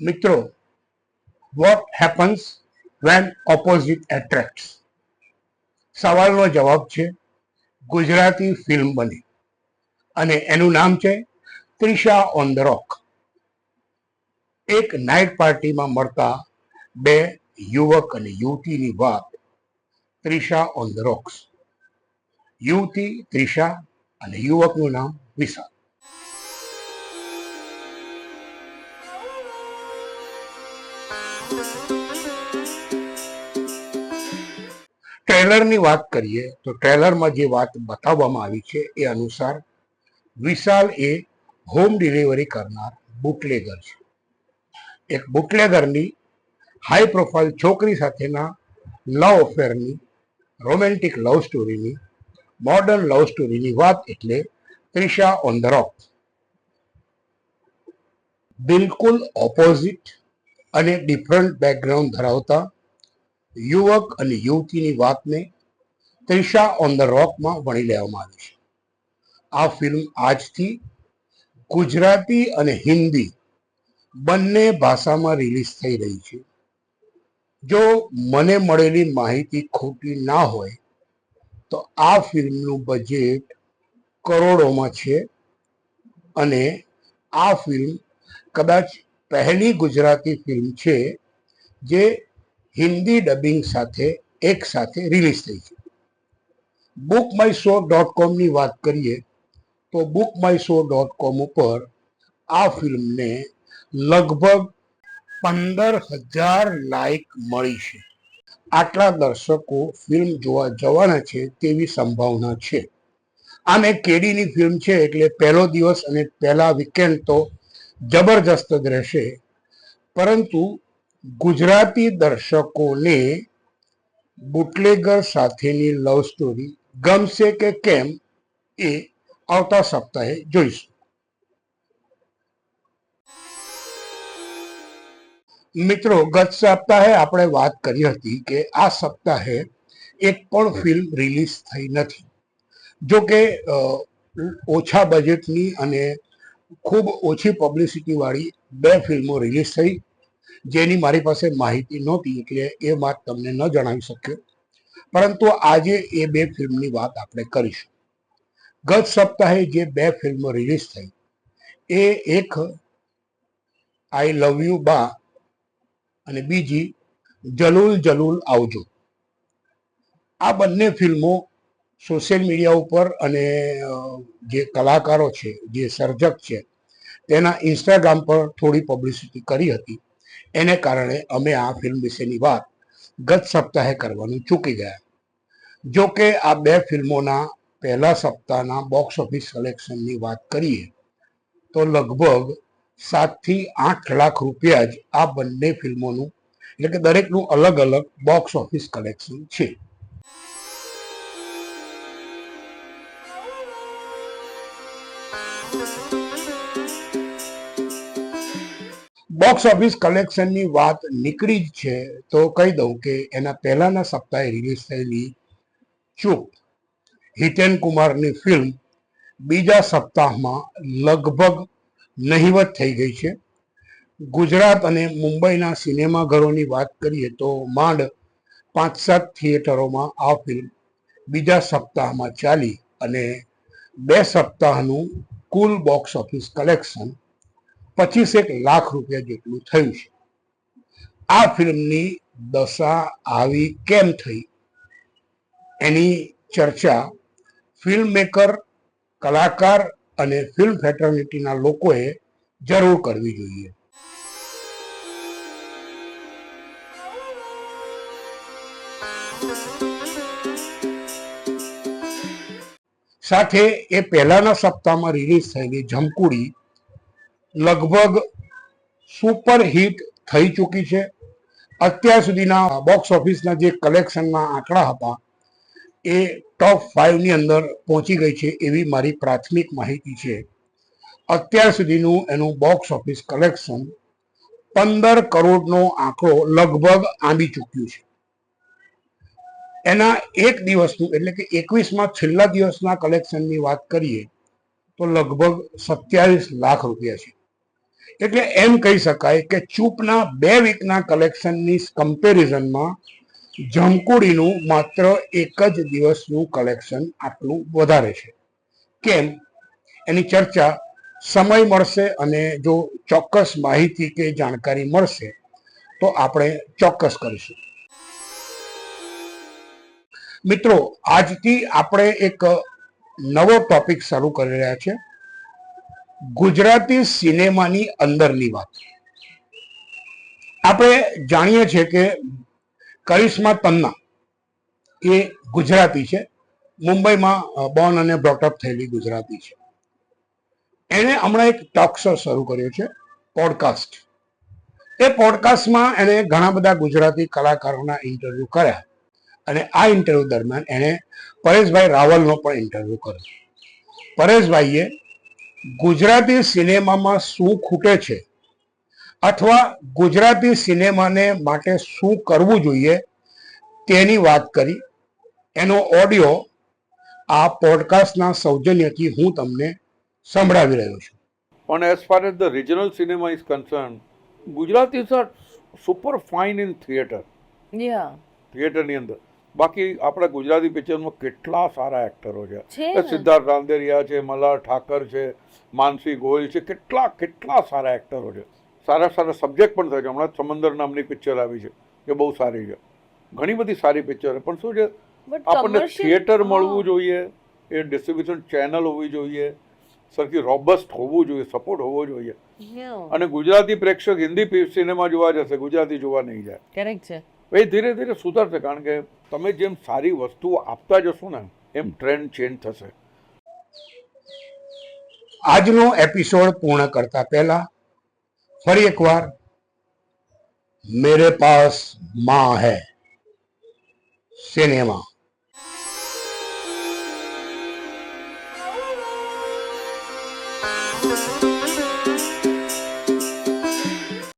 મિત્રો what happens when opposite attracts સવાલનો જવાબ છે, ગુજરાતી ફિલ્મ બની. અને એનું નામ છે ત્રિશા ઓન ધ રોક એક નાઇટ પાર્ટીમાં મળતા બે યુવક અને યુવતીની વાત ત્રિશા ઓન ધ રોક્સ યુવતી ત્રિશા અને યુવકનું નામ વિશાલ. ટ્રેલરની વાત કરીએ, તો ટ્રેલરમાં જે વાત બતાવવામાં આવી છે એ અનુસાર વિશાલ એ હોમ ડિલિવરી કરનાર બુટલેગર છે. એક બુટલેગરની હાઈ પ્રોફાઇલ છોકરી સાથેના લવ અફેરની રોમેન્ટિક લવ સ્ટોરીની મોડર્ન લવ સ્ટોરીની વાત એટલે ત્રિશા ઓન ધ રોક બિલકુલ ઓપોઝિટ અને ડિફરન્ટ બેકગ્રાઉન્ડ ધરાવતા યુવક અને યુવતીની વાતને ત્રિશા ઓન ધ રોકમાં વણી લેવામાં આવી છે. આ ફિલ્મ આજથી ગુજરાતી અને હિન્દી બંને ભાષામાં રિલીઝ થઈ રહી છે. જો મને મળેલી માહિતી ખોટી ના હોય, તો આ ફિલ્મનું બજેટ કરોડોમાં છે અને આ ફિલ્મ કદાચ પહેલી ગુજરાતી ફિલ્મ છે જે હિન્દી ડબિંગ સાથે એક સાથે રિલીઝ થઈ છે. બુક માય શો ડોટ કોમની વાત કરીએ, તો book my show dot com ઉપર આ ફિલ્મને લગભગ પંદર હજાર લાઇક મળી છે. આટલા દર્શકો ફિલ્મ જોવા જવાના છે તેવી સંભાવના છે. એક કેડીની ફિલ્મ છે એટલે પહેલો દિવસ અને પહેલા વીકેન્ડ તો જબરજસ્ત જ રહેશે. પરંતુ ગુજરાતી દર્શકોને બુટલેગર સાથેની લવ સ્ટોરી ગમશે કે કેમ એ આવતા સપ્તાહે જોઈશું. મિત્રો, ગત સપ્તાહે આપણે વાત કરી હતી કે આ સપ્તાહે એક પણ ફિલ્મ રિલીઝ થઈ નથી. જો કે ઓછા બજેટની અને ખૂબ ઓછી પબ્લિસિટીવાળી બે ફિલ્મો રિલીઝ થઈ. જેની મારી પાસે માહિતી નહોતી એટલે એ વાત તમને ન જણાવી શક્યો. પરંતુ આજે એ બે ફિલ્મની વાત આપણે કરીશું. ગત સપ્તાહે જે બે ફિલ્મો રિલીઝ થઈ, એ એક આઈ લવ યુ બા અને બીજી જલુલ જલુલ આવજો. આ બંને ફિલ્મો સોશિયલ મીડિયા ઉપર અને જે કલાકારો છે, જે સર્જક છે, તેના ઇન્સ્ટાગ્રામ પર થોડી પબ્લિસિટી કરી હતી. એને કારણે અમે આ ફિલ્મ વિશેની વાત ગત સપ્તાહે કરવાનું ચૂકી ગયા. જો કે આ બે ફિલ્મોના પહેલા સપ્તાહના બોક્સ ઓફિસ કલેક્શનની વાત કરીએ, તો લગભગ સાતથી આઠ લાખ રૂપિયા જ આ બંને ફિલ્મોનું, એટલે કે દરેકનું અલગ અલગ બોક્સ ઓફિસ કલેક્શન છે. બોક્સ ઓફિસ કલેક્શનની વાત નીકળી જ છે, તો કહી દઉં કે એના પહેલાના સપ્તાહે રિલીઝ થયેલી ચૂપ હિતેન કુમારની ફિલ્મ બીજા સપ્તાહમાં લગભગ નહિવત થઈ ગઈ છે. ગુજરાત અને મુંબઈના સિનેમાઘરોની વાત કરીએ તો માંડ પાંચ સાત થિયેટરોમાં આ ફિલ્મ બીજા સપ્તાહમાં ચાલી અને બે સપ્તાહનું કુલ બોક્સ ઓફિસ કલેક્શન પચીસેક લાખ રૂપિયા જેટલું થયું છે. આ ફિલ્મની દશા આવી કેમ થઈ? એની ચર્ચા ફિલ્મ મેકર કલાકાર અને ફિલ્મ ફેટર્નિટીના લોકોએ જરૂર કરવી જોઈએ. સાથે એ પહેલાના સપ્તાહમાં રિલીઝ થયેલી જમકુડી લગભગ સુપર હિટ થઈ ચૂકી છે. અત્યાર સુધીના બોક્સ ઓફિસના જે કલેક્શનના આંકડા હતા, એ ટોપ ફાઇવની અંદર પહોંચી ગઈ છે એવી મારી પ્રાથમિક માહિતી છે. અત્યાર સુધીનું એનું બોક્સ ઓફિસ કલેક્શન પંદર કરોડનો આંકડો લગભગ આંબી ચૂક્યું છે. એના એક દિવસનું, એટલે કે એકવીસમાં છેલ્લા દિવસના કલેક્શનની વાત કરીએ, તો લગભગ સત્યાવીસ લાખ રૂપિયા છે. એટલે એમ કહી શકાય કે ચૂપના બે વીકના કલેક્શનની કમ્પેરિઝનમાં જમકુડીનું માત્ર એક જ દિવસનું કલેક્શન આટલું વધારે છે. કેમ? એની ચર્ચા સમય મળશે અને જો ચોક્કસ માહિતી કે જાણકારી મળશે, તો આપણે ચોક્કસ કરીશું. મિત્રો, આજથી આપણે એક નવો ટોપિક શરૂ કરી રહ્યા છે ગુજરાતી સિનેમાની અંદરની વાત. આપણે જાણીએ છીએ કે કરિશ્મા તન્ના એ ગુજરાતી છે. મુંબઈમાં બોર્ન અને બ્રોટઅપ થયેલી ગુજરાતી છે. એણે હમણાં એક ટોક શો શરૂ કર્યો છે પોડકાસ્ટ એ પોડકાસ્ટમાં એણે ઘણા બધા ગુજરાતી કલાકારોના ઇન્ટરવ્યૂ કર્યા અને આ ઇન્ટરવ્યૂ દરમિયાન એણે પરેશભાઈ રાવલનો પણ ઇન્ટરવ્યૂ કર્યો. પરેશભાઈએ ગુજરાતી સિનેમામાં શું ખૂટે છે? અથવા ગુજરાતી સિનેમાને માટે શું કરવું જોઈએ? તેની વાત કરી. એનો ઓડિયો આ પોડકાસ્ટના સૌજન્યથી હું તમને સંભળાવી રહ્યો છું. પણ as far as the regional cinema is concern Gujarat is a super fine in theatre થિયેટરની અંદર. બાકી આપણા ગુજરાતી પિક્ચરમાં કેટલા સારા એક્ટરો છે. સિદ્ધાર્થ રાંદેરિયા છે મલ્હાર ઠાકર છે માનસી ગોયલ છે કેટલા કેટલા સારા એક્ટરો છે. સારા સારા સબ્જેક્ટ પણ થાય છે. હમણાં સમંદર નામની પિક્ચર આવી છે એ બહુ સારી છે. ઘણી બધી સારી પિક્ચર પણ શું છે આપણને થિયેટર મળવું જોઈએ એ ડિસ્ટ્રીબ્યુશન ચેનલ હોવી જોઈએ સરખી રોબસ્ટ હોવું જોઈએ સપોર્ટ હોવો જોઈએ. અને ગુજરાતી પ્રેક્ષક હિન્દી સિનેમા જોવા જશે ગુજરાતી જોવા નહીં જાય. કરેક્ટ છે. એ ધીરે ધીરે સુધરશે કારણ કે તમે જેમ સારી વસ્તુઓ આપતા જશો ને, એમ ટ્રેન્ડ ચેન્જ થશે. આજનો એપિસોડ પૂર્ણ કરતા પહેલા, ફરી એકવાર, મેરે પાસમાં હૈ સિનેમા